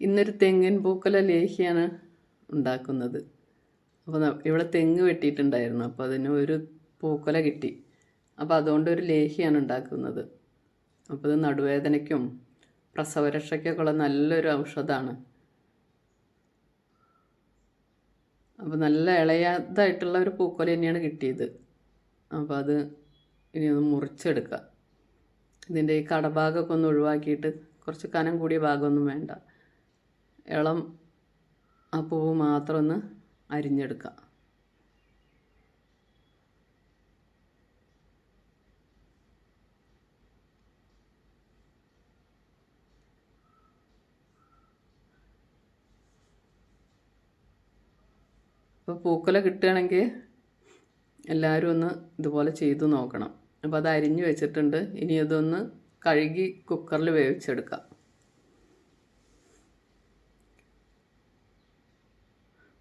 ഇന്നൊരു തെങ്ങിൻ പൂക്കല ലേഹിയാണ് ഉണ്ടാക്കുന്നത്. അപ്പോൾ ഇവിടെ തെങ്ങ് വെട്ടിയിട്ടുണ്ടായിരുന്നു. അപ്പോൾ അതിന് ഒരു പൂക്കല കിട്ടി. അപ്പോൾ അതുകൊണ്ട് ഒരു ലേഹിയാണ് ഉണ്ടാക്കുന്നത്. അപ്പോൾ ഇത് നടുവേദനയ്ക്കും പ്രസവരക്ഷയ്ക്കൊക്കെയുള്ള നല്ലൊരു ഔഷധമാണ് അപ്പോൾ നല്ല ഇളയതായിട്ടുള്ള ഒരു പൂക്കോല തന്നെയാണ് കിട്ടിയത്. അപ്പോൾ അത് ഇനി ഒന്ന് മുറിച്ചെടുക്കുക ഇതിന്റെ ഈ കടഭാഗമൊക്കെ ഒന്ന് ഒഴിവാക്കിയിട്ട് കുറച്ച് കനം കൂടിയ ഭാഗമൊന്നും വേണ്ട. ഇളം ആ പൂവ് മാത്രം ഒന്ന് അരിഞ്ഞെടുക്കുക അപ്പോൾ പൂക്കല കിട്ടുകയാണെങ്കിൽ എല്ലാവരും ഒന്ന് ഇതുപോലെ ചെയ്തു നോക്കണം. അപ്പോൾ അത് അരിഞ്ഞു വെച്ചിട്ടുണ്ട്. ഇനി അതൊന്ന് കഴുകി കുക്കറിൽ വേവിച്ചെടുക്കാം.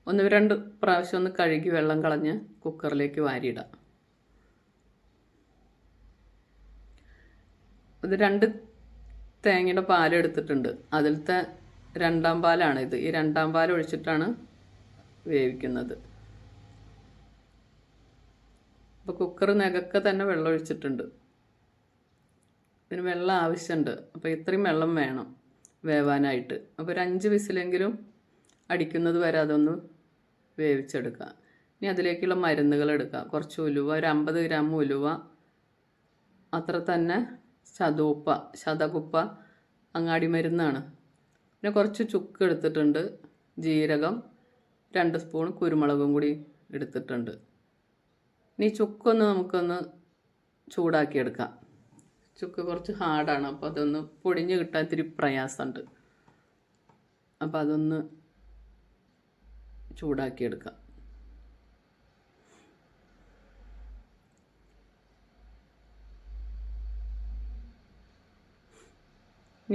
ഒന്ന് രണ്ട് പ്രാവശ്യം ഒന്ന് കഴുകി വെള്ളം കളഞ്ഞ് കുക്കറിലേക്ക് വാരിയിടാം. ഇത് രണ്ട് തേങ്ങയുടെ പാലെടുത്തിട്ടുണ്ട് അതിലത്തെ രണ്ടാം പാലാണ് ഇത്. ഈ രണ്ടാം പാൽ ഒഴിച്ചിട്ടാണ് വേവിക്കുന്നത്. അപ്പോൾ കുക്കർ നികക്കെ തന്നെ വെള്ളം ഒഴിച്ചിട്ടുണ്ട്. ഇതിന് വെള്ളം ആവശ്യമുണ്ട് അപ്പോൾ ഇത്രയും വെള്ളം വേണം വേവാനായിട്ട്. അപ്പോൾ ഒരു അഞ്ച് വിസിലെങ്കിലും അടിക്കുന്നത് വരെ അതൊന്ന് വേവിച്ചെടുക്കുക. ഇനി അതിലേക്കുള്ള മരുന്നുകൾ എടുക്കുക കുറച്ച് ഉലുവ ഒരു അമ്പത് ഗ്രാം ഉലുവ അത്ര തന്നെ ചതുപ്പ ശതകുപ്പ അങ്ങാടി മരുന്നാണ് പിന്നെ കുറച്ച് ചുക്ക് എടുത്തിട്ടുണ്ട് ജീരകം രണ്ട് സ്പൂൺ കുരുമുളകും കൂടി എടുത്തിട്ടുണ്ട്. ഇനി ചുക്കൊന്ന് നമുക്കൊന്ന് ചൂടാക്കിയെടുക്കാം. ചുക്ക് കുറച്ച് ഹാർഡാണ് അപ്പോൾ അതൊന്ന് പൊടിഞ്ഞ് കിട്ടാൻ ഇത്തിരി പ്രയാസമുണ്ട്. അപ്പോൾ അതൊന്ന് ചൂടാക്കിയെടുക്കാം.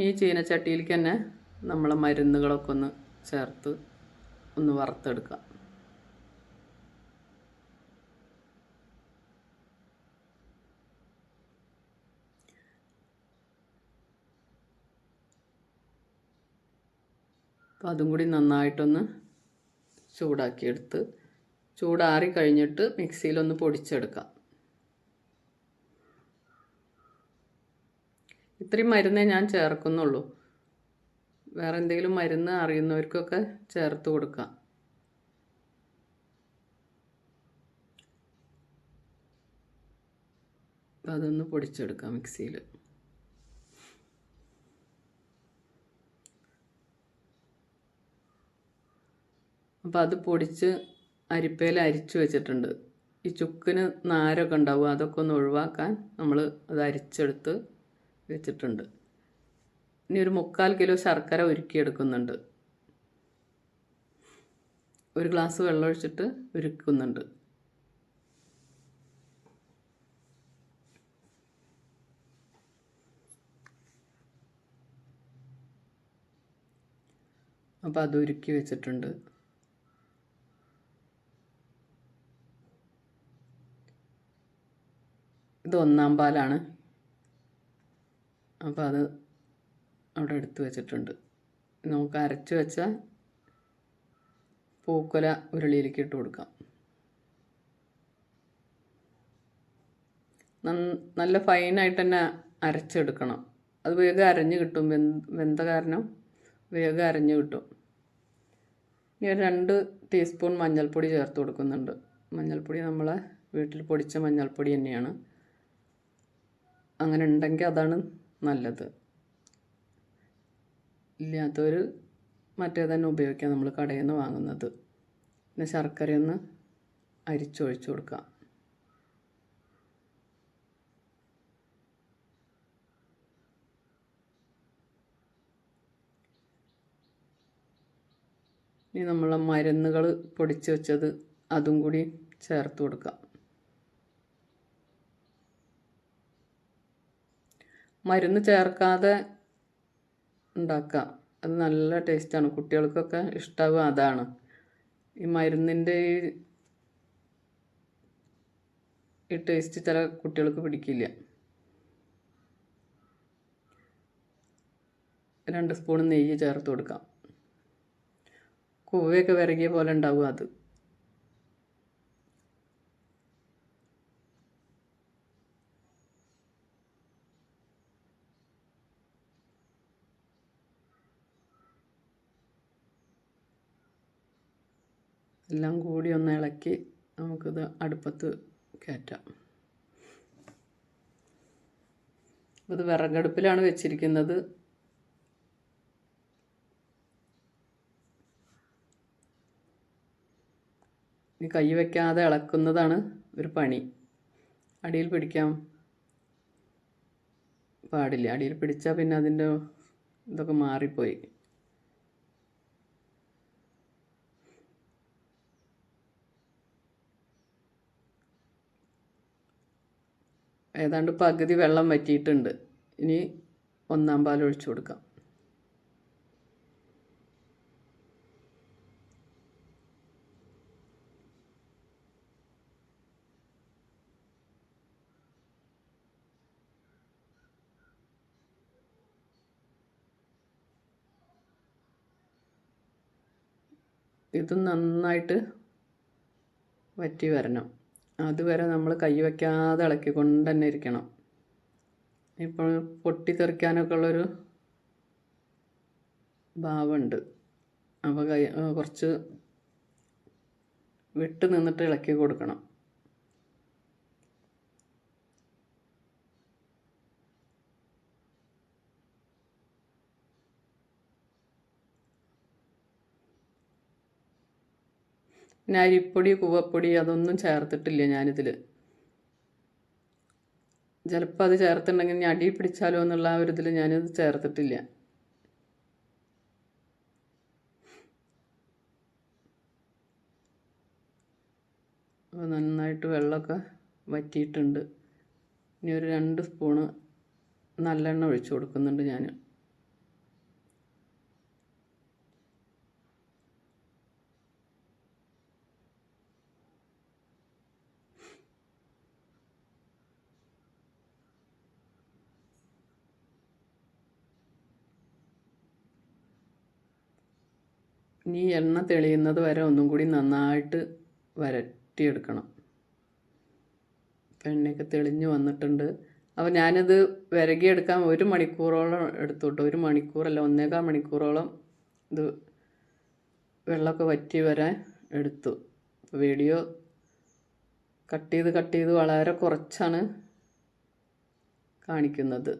ഈ ചീനച്ചട്ടിയിലേക്ക് തന്നെ നമ്മളെ മരുന്നുകളൊക്കെ ഒന്ന് ചേർത്ത് ഒന്ന് വറുത്തെടുക്കാം. അപ്പോൾ അതും കൂടി നന്നായിട്ടൊന്ന് ചൂടാക്കിയെടുത്ത് ചൂടാറി കഴിഞ്ഞിട്ട് മിക്സിയിലൊന്ന് പൊടിച്ചെടുക്കാം. ഇത്രയും മരുന്നേ ഞാൻ ചേർക്കുന്നുള്ളൂ. വേറെ എന്തെങ്കിലും മരുന്ന് അറിയുന്നവർക്കൊക്കെ ചേർത്ത് കൊടുക്കാം. അതൊന്ന് പൊടിച്ചെടുക്കാം മിക്സിയിൽ. അപ്പോൾ അത് പൊടിച്ച് അരിപ്പയിൽ അരിച്ചു വെച്ചിട്ടുണ്ട്. ഈ ചുക്കിന് നാരൊക്കെ ഉണ്ടാവും അതൊക്കെ ഒന്ന് ഒഴിവാക്കാൻ നമ്മൾ അത് അരിച്ചെടുത്ത് വെച്ചിട്ടുണ്ട്. ഇനി ഒരു മുക്കാൽ കിലോ ശർക്കര ഉരുക്കിയെടുക്കുന്നുണ്ട്. ഒരു ഗ്ലാസ് വെള്ളമൊഴിച്ചിട്ട് ഉരുക്കുന്നുണ്ട്. അപ്പോൾ അത് ഉരുക്കി വെച്ചിട്ടുണ്ട്. ഇത് ഒന്നാം പാലാണ്. അപ്പോൾ അത് അവിടെ എടുത്തു വെച്ചിട്ടുണ്ട്. നമുക്ക് അരച്ച് വെച്ച പൂക്കൊല ഉരുളിയിലേക്ക് ഇട്ട് കൊടുക്കാം. നല്ല ഫൈനായിട്ട് തന്നെ അരച്ചെടുക്കണം. അത് വേഗം അരഞ്ഞ് കിട്ടും. വെന്ത കാരണം വേഗം അരഞ്ഞ് കിട്ടും. ഇനി രണ്ട് ടീസ്പൂൺ മഞ്ഞൾപ്പൊടി ചേർത്ത് കൊടുക്കുന്നുണ്ട്. മഞ്ഞൾപ്പൊടി നമ്മളെ വീട്ടിൽ പൊടിച്ച മഞ്ഞൾപ്പൊടി തന്നെയാണ്. അങ്ങനെ ഉണ്ടെങ്കിൽ അതാണ് നല്ലത്. ഇല്ലാത്തവർ മറ്റേ തന്നെ ഉപയോഗിക്കാം നമ്മൾ കടയിൽ നിന്ന് വാങ്ങുന്നത്. പിന്നെ ശർക്കരയൊന്ന് അരിച്ചൊഴിച്ചു കൊടുക്കാം. ഇനി നമ്മൾ മരുന്നുകൾ പൊടിച്ച് വെച്ചത് അതും കൂടി ചേർത്ത് കൊടുക്കാം. മരുന്ന് ചേർക്കാതെ ഉണ്ടാക്കാം അത് നല്ല ടേസ്റ്റാണ് കുട്ടികൾക്കൊക്കെ ഇഷ്ടാവുക അതാണ്. ഈ മരുന്നിന്റെ ഈ ഈ ടേസ്റ്റ് ചില കുട്ടികൾക്ക് പിടിക്കില്ല. രണ്ട് സ്പൂൺ നെയ്യ് ചേർത്ത് കൊടുക്കാം. കൂവയൊക്കെ വിറകിയ പോലെ ഉണ്ടാവും അത്. എല്ലാം കൂടി ഒന്ന് ഇളക്കി നമുക്കിത് അടുപ്പത്ത് കയറ്റാം. ഇത് വിറകടുപ്പിലാണ് വെച്ചിരിക്കുന്നത്. ഈ കൈ വയ്ക്കാതെ ഇളക്കുന്നതാണ് ഒരു പണി. അടിയിൽ പിടിക്കാം പാടില്ല. അടിയിൽ പിടിച്ചാൽ പിന്നെ അതിന്റെ ഇതൊക്കെ മാറിപ്പോയി. ഏതാണ്ട് പകുതി വെള്ളം വറ്റിയിട്ടുണ്ട്. ഇനി ഒന്നാം പാൽ ഒഴിച്ചു കൊടുക്കാം. ഇത് നന്നായിട്ട് വറ്റി വരണം. അതുവരെ നമ്മൾ കൈ വയ്ക്കാതെ ഇളക്കിക്കൊണ്ട് തന്നെ ഇരിക്കണം. ഇപ്പോൾ പൊട്ടിത്തെറിക്കാനൊക്കെ ഉള്ളൊരു ഭാവമുണ്ട്. അപ്പോൾ കൈ കുറച്ച് വിട്ട് നിന്നിട്ട് ഇളക്കി കൊടുക്കണം. പിന്നെ അരിപ്പൊടി കൂവപ്പൊടി അതൊന്നും ചേർത്തിട്ടില്ല ഞാനിതിൽ ചിലപ്പോൾ അത് ചേർത്തിട്ടുണ്ടെങ്കിൽ ഇനി അടി പിടിച്ചാലോ എന്നുള്ള ആ ഒരു ഇതിൽ ഞാനിത് ചേർത്തിട്ടില്ല. അപ്പോൾ നന്നായിട്ട് വെള്ളമൊക്കെ വറ്റിയിട്ടുണ്ട്. ഇനി ഒരു രണ്ട് സ്പൂണ് നല്ലെണ്ണ ഒഴിച്ചു കൊടുക്കുന്നുണ്ട് ഞാൻ ഇനി എണ്ണ തെളിയുന്നത് വരെ ഒന്നും കൂടി നന്നായിട്ട് വരട്ടിയെടുക്കണം. എണ്ണയൊക്കെ തെളിഞ്ഞ് വന്നിട്ടുണ്ട്. അപ്പോൾ ഞാനിത് വിരകിയെടുക്കാൻ ഒരു മണിക്കൂറോളം എടുത്തു കേട്ടോ. ഒരു മണിക്കൂറല്ല ഒന്നേകാൽ മണിക്കൂറോളം ഇത് വെള്ളമൊക്കെ വറ്റി വരാൻ എടുത്തു. വീഡിയോ കട്ട് ചെയ്ത് കട്ട് ചെയ്ത് വളരെ കുറച്ചാണ് കാണിക്കുന്നത്.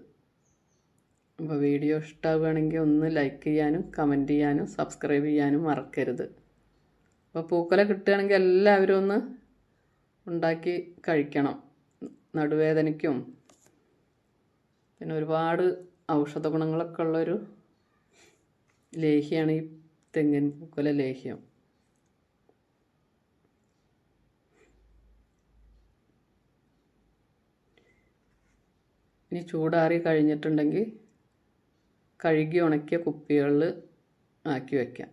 അപ്പോൾ വീഡിയോ ഇഷ്ടമാവുകയാണെങ്കിൽ ഒന്ന് ലൈക്ക് ചെയ്യാനും കമന്റ് ചെയ്യാനും സബ്സ്ക്രൈബ് ചെയ്യാനും മറക്കരുത്. അപ്പോൾ പൂക്കല കിട്ടുകയാണെങ്കിൽ എല്ലാവരും ഒന്ന് ഉണ്ടാക്കി കഴിക്കണം. നടുവേദനയ്ക്കും പിന്നെ ഒരുപാട് ഔഷധ ഗുണങ്ങളൊക്കെ ഉള്ളൊരു ലേഹ്യമാണ് ഈ തെങ്ങിൻ പൂക്കല ലേഹ്യം. ഇനി ചൂടാറി കഴിഞ്ഞിട്ടുണ്ടെങ്കിൽ കഴുകി ഉണക്കിയ കുപ്പികളിൽ ആക്കി വയ്ക്കാം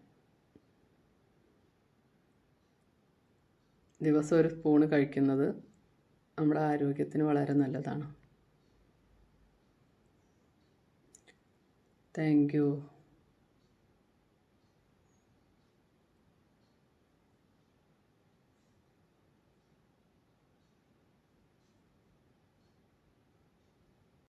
ദിവസം ഒരു സ്പൂണ് കഴിക്കുന്നത് നമ്മുടെ ആരോഗ്യത്തിന് വളരെ നല്ലതാണ്. Thank you.